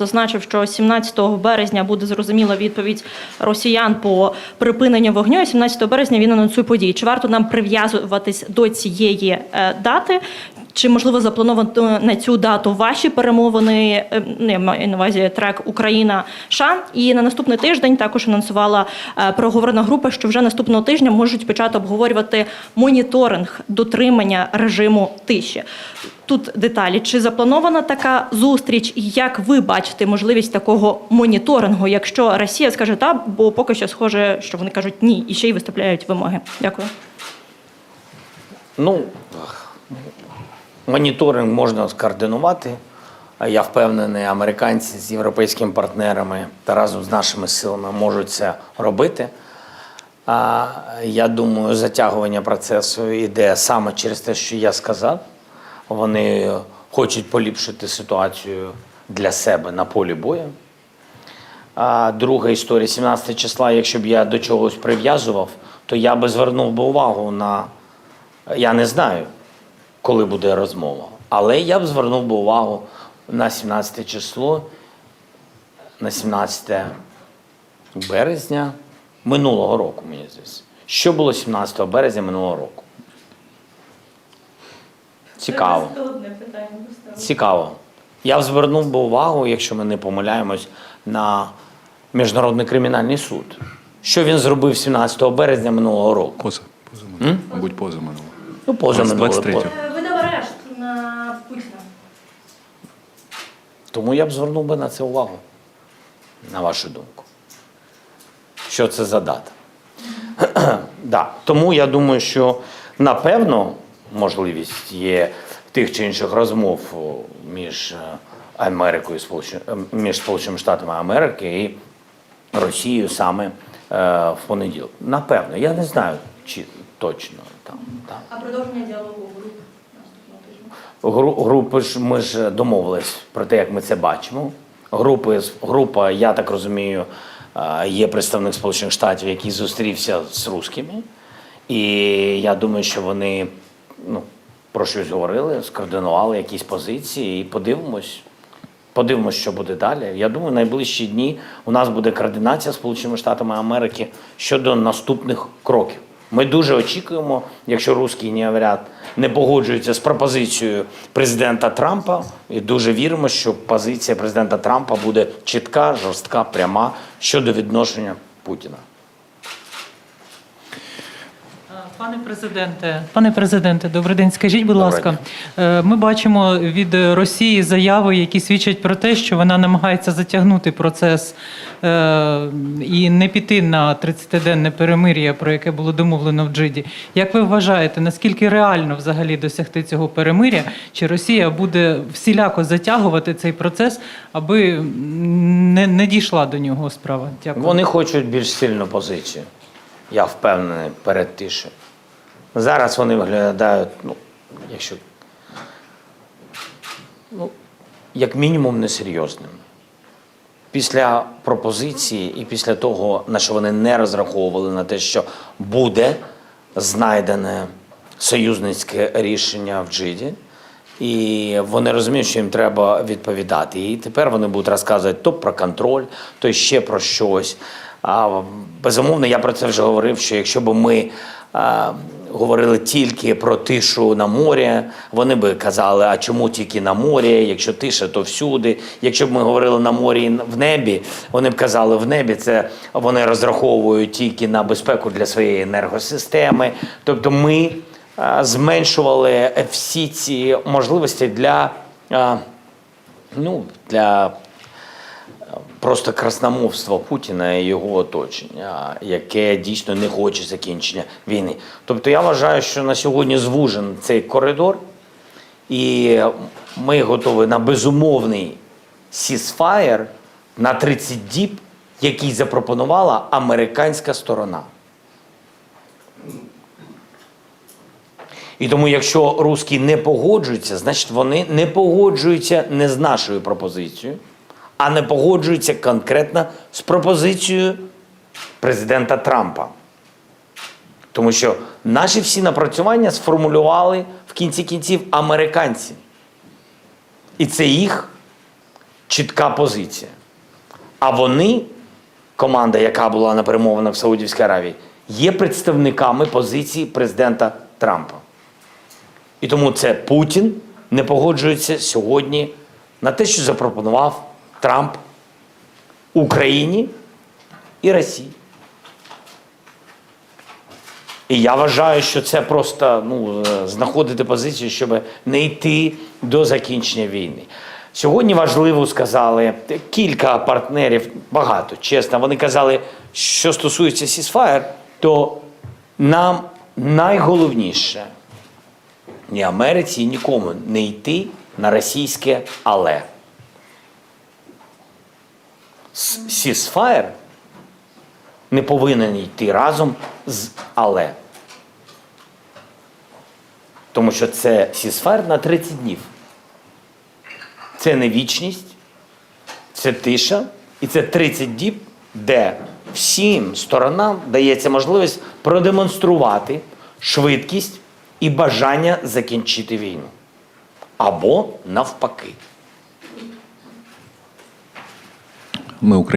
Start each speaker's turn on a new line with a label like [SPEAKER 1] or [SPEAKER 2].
[SPEAKER 1] Зазначив, що 17 березня буде зрозуміла відповідь росіян по припиненню вогню. а 17 березня він анонсує події. Чи варто нам прив'язуватись до цієї е, дати? Чи можливо заплановано на цю дату ваші перемовини? е, Не маю на увазі трек Україна США. І на наступний тиждень також анонсувала е, переговорна група, що вже наступного тижня можуть почати обговорювати моніторинг дотримання режиму тиші. Тут деталі. Чи запланована така зустріч, і як ви бачите можливість такого моніторингу, якщо Росія скаже так, бо поки що схоже, що вони кажуть ні, і ще й виставляють вимоги. Дякую.
[SPEAKER 2] Ну, моніторинг можна скоординувати. Я впевнений, американці з європейськими партнерами та разом з нашими силами можуть це робити. А я думаю, затягування процесу йде саме через те, що я сказав. Вони хочуть поліпшити ситуацію для себе на полі бою. А друга історія, 17 числа, якщо б я до чогось прив'язував, то я би звернув би увагу на. Я не знаю, коли буде розмова, але я б звернув би увагу на 17 число, на 17 березня минулого року, мені здається. Що було 17 березня минулого року? Цікаво. Цікаво. Я б звернув би увагу, якщо ми не помиляємось, на Міжнародний кримінальний суд. Що він зробив 17 березня минулого року?
[SPEAKER 3] Поза. Поза минулого. Мабуть, поза минулого.
[SPEAKER 2] Ну, поза минулого.
[SPEAKER 3] 23-го.
[SPEAKER 1] Видав арешт на Путіна.
[SPEAKER 2] Тому я б звернув би на це увагу, на вашу думку. Що це за дата? да. Тому я думаю, що напевно можливість є тих чи інших розмов між е, Америкою, е, між Сполученими Штатами Америки і Росією саме е, в понеділок. Напевно, я не знаю, чи точно там. там.
[SPEAKER 1] А продовження діалогу?
[SPEAKER 2] Гру- Групи ж ми ж домовились про те, як ми це бачимо. Групи група, я так розумію, є представник Сполучених Штатів, який зустрівся з русскими. І я думаю, що вони ну, про щось говорили, скоординували якісь позиції і подивимось. Подивимось, що буде далі. Я думаю, найближчі дні у нас буде координація з Сполученими Штатами Америки щодо наступних кроків. Ми дуже очікуємо, якщо русський неавряд не погоджується з пропозицією президента Трампа, і дуже віримо, що позиція президента Трампа буде чітка, жорстка, пряма щодо відношення Путіна.
[SPEAKER 4] Пане президенте, пане президенте, добрий день. Скажіть, будь
[SPEAKER 2] Добрий
[SPEAKER 4] ласка, е, ми бачимо від Росії заяви, які свідчать про те, що вона намагається затягнути процес е, і не піти на 30-денне перемир'я, про яке було домовлено в Джиді. Як ви вважаєте, наскільки реально взагалі досягти цього перемир'я? Чи Росія буде всіляко затягувати цей процес, аби не, не дійшла до нього справа? Дякую.
[SPEAKER 2] Вони хочуть більш сильну позицію. Я впевнений перед тишею. Зараз вони виглядають, ну, якщо ну, як мінімум несерйозними. Після пропозиції і після того, на що вони не розраховували на те, що буде знайдене союзницьке рішення в Джиді, і вони розуміють, що їм треба відповідати. І тепер вони будуть розказувати то про контроль, то ще про щось. А безумовно, я про це вже говорив, що якщо б ми а, говорили тільки про тишу на морі, вони би казали, а чому тільки на морі, якщо тиша, то всюди. Якщо б ми говорили на морі і в небі, вони б казали, в небі це вони розраховують тільки на безпеку для своєї енергосистеми. Тобто ми зменшували всі ці можливості для, ну, для просто красномовство Путіна і його оточення, яке дійсно не хоче закінчення війни. Тобто я вважаю, що на сьогодні звужен цей коридор, і ми готові на безумовний сісфаєр на 30 діб, який запропонувала американська сторона. І тому, якщо русські не погоджуються, значить вони не погоджуються не з нашою пропозицією, а не погоджуються конкретно з пропозицією президента Трампа. Тому що наші всі напрацювання сформулювали в кінці кінців американці. І це їх чітка позиція. А вони, команда, яка була на перемовинах в Саудівській Аравії, є представниками позиції президента Трампа. І тому це Путін не погоджується сьогодні на те, що запропонував Трамп Україні і Росії. І я вважаю, що це просто ну, е, знаходити позицію, щоб не йти до закінчення війни. Сьогодні важливо сказали кілька партнерів, багато, чесно. Вони казали, що стосується Сісфаєр, то нам найголовніше ні Америці, нікому не йти на російське але. Сісфаєр не повинен йти разом з але. Тому що це сісфер на 30 днів. Це не вічність, це тиша, і це 30 діб, де всім сторонам дається можливість продемонструвати швидкість і бажання закінчити війну. Або навпаки.
[SPEAKER 3] Ми Україна.